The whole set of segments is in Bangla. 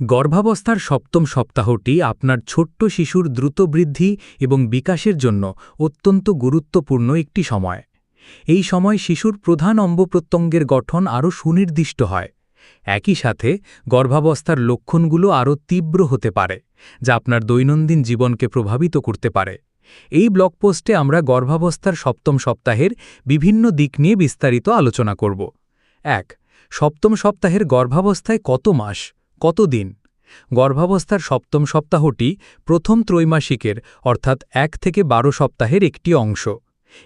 গর্ভাবস্থার সপ্তম সপ্তাহটি আপনার ছোট্ট শিশুর দ্রুত বৃদ্ধি এবং বিকাশের জন্য অত্যন্ত গুরুত্বপূর্ণ একটি সময়। এই সময় শিশুর প্রধান অঙ্গপ্রত্যঙ্গের গঠন আরও সুনির্দিষ্ট হয়। একই সাথে, গর্ভাবস্থার লক্ষণগুলো আরও তীব্র হতে পারে, যা আপনার দৈনন্দিন জীবনকে প্রভাবিত করতে পারে। এই ব্লগ পোস্টে আমরা গর্ভাবস্থার সপ্তম সপ্তাহের বিভিন্ন দিক নিয়ে বিস্তারিত আলোচনা করব। এক, সপ্তম সপ্তাহের গর্ভাবস্থায় কত মাস? কত দিন গর্ভাবস্থার সপ্তম সপ্তাহটি প্রথম ত্রৈমাসিকের, অর্থাৎ এক থেকে বারো সপ্তাহের একটি অংশ।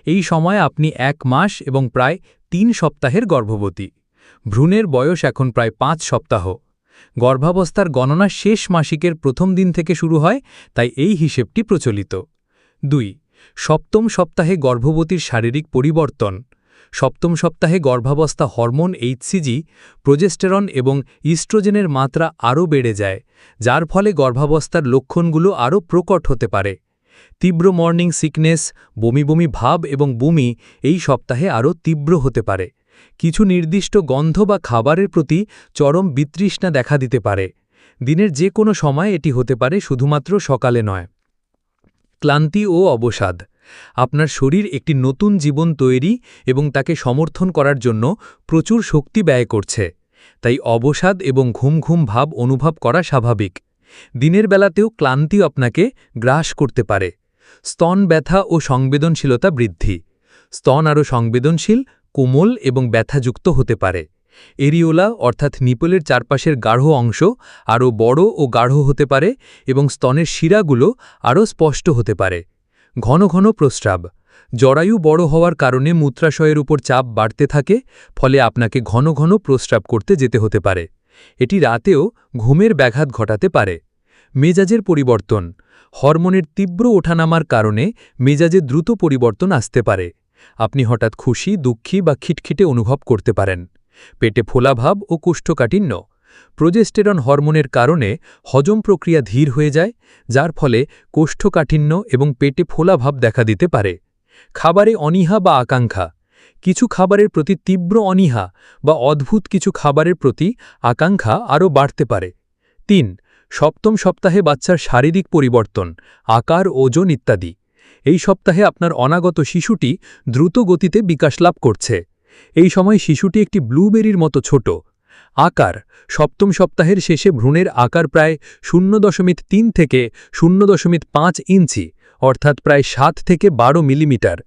এই সময় আপনি এক মাস এবং প্রায় তিন সপ্তাহের গর্ভবতী। ভ্রূণের বয়স এখন প্রায় পাঁচ সপ্তাহ। গর্ভাবস্থার গণনা শেষ মাসিকের প্রথম দিন থেকে শুরু হয়, তাই এই হিসেবটি প্রচলিত। দুই, সপ্তম সপ্তাহে গর্ভবতীর শারীরিক পরিবর্তন। সপ্তম সপ্তাহে গর্ভাবস্থা হরমোন এইচসিজি, প্রোজেস্টেরন এবং ইস্ট্রোজেনের মাত্রা আরও বেড়ে যায়, যার ফলে গর্ভাবস্থার লক্ষণগুলো আরও প্রকট হতে পারে। তীব্র মর্নিং সিকনেস, বমি বমি ভাব এবং বমি এই সপ্তাহে আরও তীব্র হতে পারে। কিছু নির্দিষ্ট গন্ধ বা খাবারের প্রতি চরম বিতৃষ্ণা দেখা দিতে পারে। দিনের যে কোনো সময় এটি হতে পারে শুধুমাত্র সকালে নয়। ক্লান্তি ও অবসাদ। আপনার শরীর একটি নতুন জীবন তৈরি এবং তাকে সমর্থন করার জন্য প্রচুর শক্তি ব্যয় করছে। তাই অবসাদ এবং ঘুম ঘুম ভাব অনুভব করা স্বাভাবিক। দিনের বেলাতেও ক্লান্তি আপনাকে গ্রাস করতে পারে। স্তন ব্যথা ও সংবেদনশীলতা বৃদ্ধি। স্তন আরও সংবেদনশীল, কোমল এবং ব্যথাযুক্ত হতে পারে। এরিওলা অর্থাৎ নিপলের চারপাশের গাঢ় অংশ আরও বড় ও গাঢ় হতে পারে এবং স্তনের শিরাগুলো আরও স্পষ্ট হতে পারে। ঘন ঘন প্রস্রাব। জরায়ু বড় হওয়ার কারণে মূত্রাশয়ের উপর চাপ বাড়তে থাকে, ফলে আপনাকে ঘন ঘন প্রস্রাব করতে যেতে হতে পারে। এটি রাতেও ঘুমের ব্যাঘাত ঘটাতে পারে। মেজাজের পরিবর্তন। হরমোনের তীব্র ওঠানামার কারণে মেজাজে দ্রুত পরিবর্তন আসতে পারে। আপনি হঠাৎ খুশি, দুঃখী বা খিটখিটে অনুভব করতে পারেন। পেটে ফোলাভাব ও কোষ্ঠকাঠিন্য। প্রোজেস্টেরন হরমোনের কারণে হজম প্রক্রিয়া ধীর হয়ে যায়, যার ফলে কোষ্ঠকাঠিন্য এবং পেটে ফোলাভাব দেখা দিতে পারে। খাবারে অনীহা বা আকাঙ্ক্ষা। কিছু খাবারের প্রতি তীব্র অনীহা বা অদ্ভুত কিছু খাবারের প্রতি আকাঙ্ক্ষা আরও বাড়তে পারে। তিন, সপ্তম সপ্তাহে বাচ্চার শারীরিক পরিবর্তন, আকার, ওজন ইত্যাদি। এই সপ্তাহে আপনার অনাগত শিশুটি দ্রুত গতিতে বিকাশ লাভ করছে। এই সময় শিশুটি একটি ব্লুবেরির মতো ছোট আকার। সপ্তম সপ্তাহের শেষে ভ্রূণের আকার প্রায় শূন্য দশমিক তিন থেকে শূন্য দশমিক পাঁচ ইঞ্চি, অর্থাৎ প্রায় সাত থেকে বারো মিলিমিটার।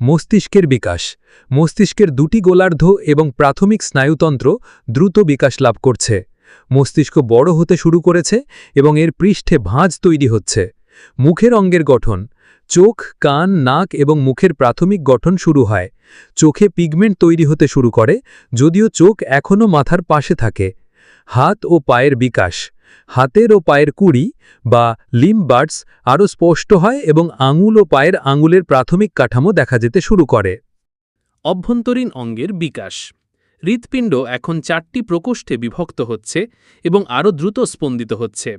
মস্তিষ্কের বিকাশ। মস্তিষ্কের দুটি গোলার্ধ এবং প্রাথমিক স্নায়ুতন্ত্র দ্রুত বিকাশ লাভ করছে। মস্তিষ্ক বড় হতে শুরু করেছে এবং এর পৃষ্ঠে ভাঁজ তৈরি হচ্ছে। মুখের অঙ্গের গঠন, চোখ, কান, নাক এবং মুখের প্রাথমিক গঠন শুরু হয়। চোখে পিগমেন্ট তৈরি হতে শুরু করে, যদিও চোখ এখনও মাথার পাশে থাকে। হাত ও পায়ের বিকাশ, হাতের ও পায়ের কুড়ি বা লিমবার্ডস আরও স্পষ্ট হয় এবং আঙুল ও পায়ের আঙুলের প্রাথমিক কাঠামো দেখা যেতে শুরু করে। অভ্যন্তরীণ অঙ্গের বিকাশ, হৃৎপিণ্ড এখন চারটি প্রকোষ্ঠে বিভক্ত হচ্ছে এবং আরও দ্রুত স্পন্দিত হচ্ছে।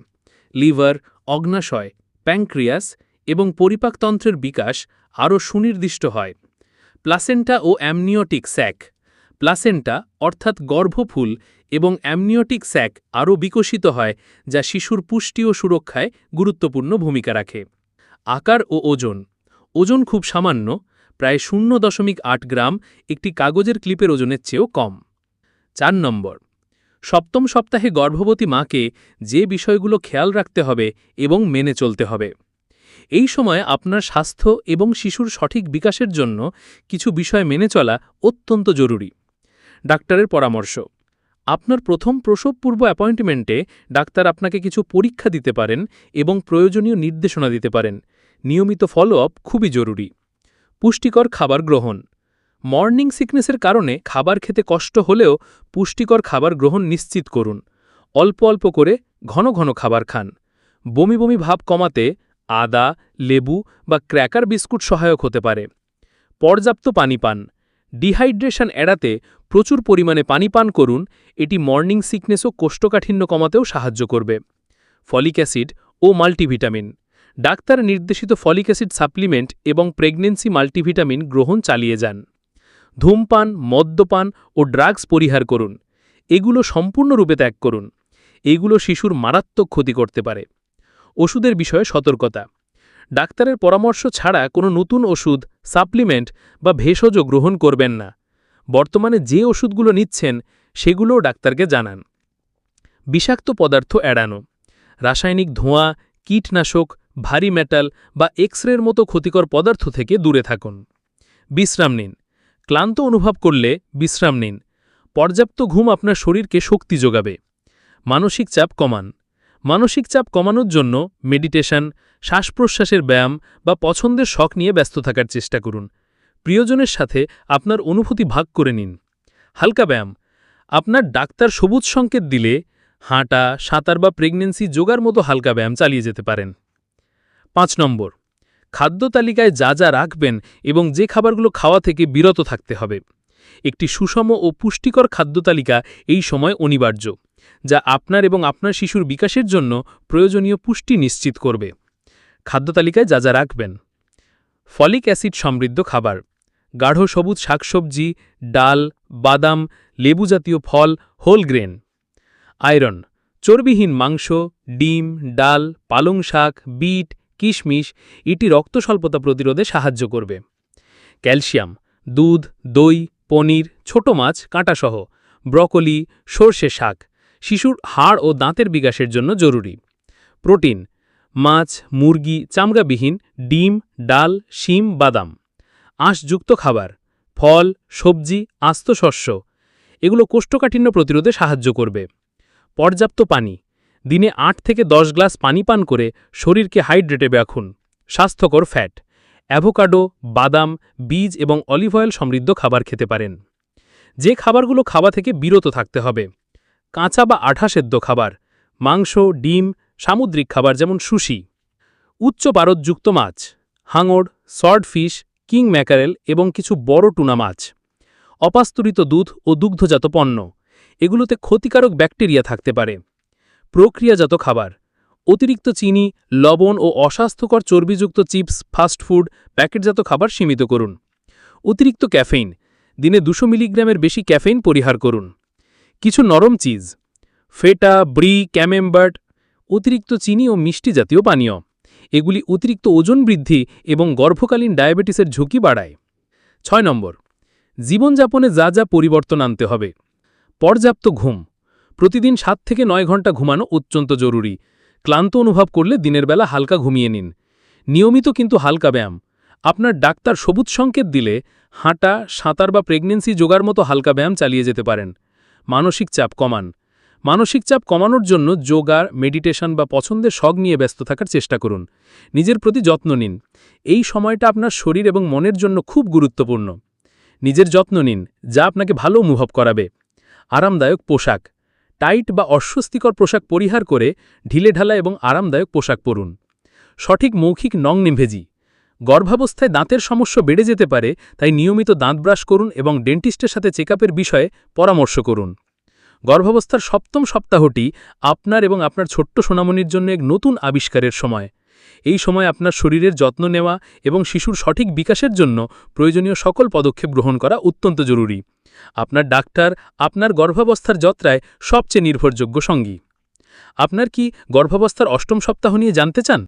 লিভার, অগ্নাশয় প্যাংক্রিয়াস এবং পরিপাকতন্ত্রের বিকাশ আরও সুনির্দিষ্ট হয়। প্লাসেন্টা ও অ্যামনিওটিক স্যাক। প্লাসেন্টা অর্থাৎ গর্ভফুল এবং অ্যামনিওটিক স্যাক আরও বিকশিত হয়, যা শিশুর পুষ্টি ও সুরক্ষায় গুরুত্বপূর্ণ ভূমিকা রাখে। আকার ও ওজন। ওজন খুব সামান্য, প্রায় শূন্য দশমিক আট গ্রাম, একটি কাগজের ক্লিপের ওজনের চেয়েও কম। চার নম্বর। সপ্তম সপ্তাহে গর্ভবতী মাকে যে বিষয়গুলো খেয়াল রাখতে হবে এবং মেনে চলতে হবে। এই সময় আপনার স্বাস্থ্য এবং শিশুর সঠিক বিকাশের জন্য কিছু বিষয় মেনে চলা অত্যন্ত জরুরি। ডাক্তারের পরামর্শ। আপনার প্রথম প্রসব পূর্ব অ্যাপয়েন্টমেন্টে ডাক্তার আপনাকে কিছু পরীক্ষা দিতে পারেন এবং প্রয়োজনীয় নির্দেশনা দিতে পারেন। নিয়মিত ফলো আপ খুবই জরুরি। পুষ্টিকর খাবার গ্রহণ। মর্নিং সিকনেসের কারণে খাবার খেতে কষ্ট হলেও পুষ্টিকর খাবার গ্রহণ নিশ্চিত করুন। অল্প অল্প করে ঘন ঘন খাবার খান। বমি বমি ভাব কমাতে আদা, লেবু বা ক্র্যাকার বিস্কুট সহায়ক হতে পারে। পর্যাপ্ত পানি পান। ডিহাইড্রেশন এড়াতে প্রচুর পরিমাণে পানি পান করুন। এটি মর্নিং সিকনেস ও কোষ্ঠকাঠিন্য কমাতেও সাহায্য করবে। ফলিক অ্যাসিড ও মাল্টিভিটামিন। ডাক্তার নির্দেশিত ফলিক অ্যাসিড সাপ্লিমেন্ট এবং প্রেগনেন্সি মাল্টিভিটামিন গ্রহণ চালিয়ে যান। ধূমপান, মদ্যপান ও ড্রাগস পরিহার করুন। এগুলো সম্পূর্ণরূপে ত্যাগ করুন। এগুলো শিশুর মারাত্মক ক্ষতি করতে পারে। ওষুধের বিষয়ে সতর্কতা। ডাক্তারের পরামর্শ ছাড়া কোনো নতুন ওষুধ, সাপ্লিমেন্ট বা ভেষজ গ্রহণ করবেন না। বর্তমানে যে ওষুধগুলো নিচ্ছেন, সেগুলোও ডাক্তারকে জানান। বিষাক্ত পদার্থ এড়ানো। রাসায়নিক ধোঁয়া, কীটনাশক, ভারী মেটাল বা এক্সরের মতো ক্ষতিকর পদার্থ থেকে দূরে থাকুন। বিশ্রাম নিন। ক্লান্ত অনুভব করলে বিশ্রাম নিন। পর্যাপ্ত ঘুম আপনার শরীরকে শক্তি যোগাবে। মানসিক চাপ কমান। মানসিক চাপ কমানোর জন্য মেডিটেশন শ্বাস প্রশ্বাসের ব্যায়াম বা পছন্দের শখ নিয়ে ব্যস্ত থাকার চেষ্টা করুন। প্রিয়জনের সাথে আপনার অনুভূতি ভাগ করে নিন। হালকা ব্যায়াম। আপনার ডাক্তার সবুজ সংকেত দিলে হাঁটা, সাঁতার বা প্রেগনেন্সি যোগার মতো হালকা ব্যায়াম চালিয়ে যেতে পারেন। পাঁচ নম্বর খাদ্য তালিকায় যা যা রাখবেন এবং যে খাবারগুলো খাওয়া থেকে বিরত থাকতে হবে। একটি সুষম ও পুষ্টিকর খাদ্য তালিকা এই সময় অনিবার্য, যা আপনার এবং আপনার শিশুর বিকাশের জন্য প্রয়োজনীয় পুষ্টি নিশ্চিত করবে। খাদ্য তালিকায় যা যা রাখবেন। ফলিক অ্যাসিড সমৃদ্ধ খাবার, গাঢ় সবুজ শাকসবজি, ডাল, বাদাম, লেবু জাতীয় ফল, হোল গ্রেন। আয়রন, চর্বিহীন মাংস, ডিম, ডাল, পালং শাক, বিট কিশমিশ এটি রক্ত স্বল্পতা প্রতিরোধে সাহায্য করবে। ক্যালসিয়াম, দুধ, দই, পনির, ছোট মাছ, কাঁটাসহ, ব্রকলি, সর্ষে শাক শিশুর হাড় ও দাঁতের বিকাশের জন্য জরুরি। প্রোটিন, মাছ, মুরগি, চামড়াবিহীন, ডিম, ডাল, শিম, বাদাম। আঁশযুক্ত খাবার, ফল, সবজি, আস্ত শস্য। এগুলো কোষ্ঠকাঠিন্য প্রতিরোধে সাহায্য করবে। পর্যাপ্ত পানি দিনে আট থেকে দশ গ্লাস পানি পান করে শরীরকে হাইড্রেটে রাখুন। স্বাস্থ্যকর ফ্যাট, অ্যাভোকাডো, বাদাম, বীজ এবং অলিভ অয়েল সমৃদ্ধ খাবার খেতে পারেন। যে খাবারগুলো খাওয়া থেকে বিরত থাকতে হবে। কাঁচা বা আঠা সেদ্ধ খাবার, মাংস, ডিম, সামুদ্রিক খাবার যেমন সুশি। উচ্চ পারদযুক্ত মাছ, হাঙর সর্ডফিশ কিং ম্যাকারেল এবং কিছু বড় টুনা মাছ। অপাস্তুরিত দুধ ও দুগ্ধজাত পণ্য, এগুলোতে ক্ষতিকারক ব্যাকটেরিয়া থাকতে পারে। প্রক্রিয়াজাত খাবার। অতিরিক্ত চিনি, লবণ ও অস্বাস্থ্যকর চর্বিযুক্ত চিপস ফাস্টফুড প্যাকেটজাত খাবার সীমিত করুন। অতিরিক্ত ক্যাফেইন, দিনে দুশো মিলিগ্রামের বেশি ক্যাফেইন পরিহার করুন। কিছু নরম চিজ, ফেটা, ব্রি ক্যামেম্বার্ট অতিরিক্ত চিনি ও মিষ্টি জাতীয় পানীয়, এগুলি অতিরিক্ত ওজন বৃদ্ধি এবং গর্ভকালীন ডায়াবেটিসের ঝুঁকি বাড়ায়। ছয় নম্বর, জীবনযাপনে যা যা পরিবর্তন আনতে হবে। পর্যাপ্ত ঘুম প্রতিদিন সাত থেকে নয় ঘণ্টা ঘুমানো অত্যন্ত জরুরি। ক্লান্ত অনুভব করলে দিনের বেলা হালকা ঘুমিয়ে নিন। নিয়মিত কিন্তু হালকা ব্যায়াম। আপনার ডাক্তার সবুজ সংকেত দিলে হাঁটা, সাঁতার বা প্রেগনেন্সি যোগার মতো হালকা ব্যায়াম চালিয়ে যেতে পারেন। মানসিক চাপ কমান। মানসিক চাপ কমানোর জন্য যোগার, মেডিটেশন বা পছন্দের শখ নিয়ে ব্যস্ত থাকার চেষ্টা করুন। নিজের প্রতি যত্ন নিন। এই সময়টা আপনার শরীর এবং মনের জন্য খুব গুরুত্বপূর্ণ। নিজের যত্ন নিন, যা আপনাকে ভালো অনুভব করাবে। আরামদায়ক পোশাক। টাইট বা অস্বস্তিকর পোশাক পরিহার করে ঢিলেঢালা এবং আরামদায়ক পোশাক পরুন। সঠিক মৌখিক নং নিভেজি। গর্ভাবস্থায় দাঁতের সমস্যা বেড়ে যেতে পারে, তাই নিয়মিত দাঁত ব্রাশ করুন এবং ডেন্টিস্টের সাথে চেক বিষয়ে পরামর্শ করুন। গর্ভাবস্থার সপ্তম সপ্তাহটি আপনার এবং আপনার ছোট্ট সোনামণির জন্য এক নতুন আবিষ্কারের সময়। এই সময় আপনার শরীরের যত্ন নেওয়া এবং শিশুর সঠিক বিকাশের জন্য প্রয়োজনীয় সকল পদক্ষেপ গ্রহণ করা অত্যন্ত জরুরি। আপনার ডাক্তার আপনার গর্ভাবস্থার যত্রায় সবচেয়ে নির্ভরযোগ্য সঙ্গী। আপনার কি গর্ভাবস্থার অষ্টম সপ্তাহ নিয়ে জানতে চান?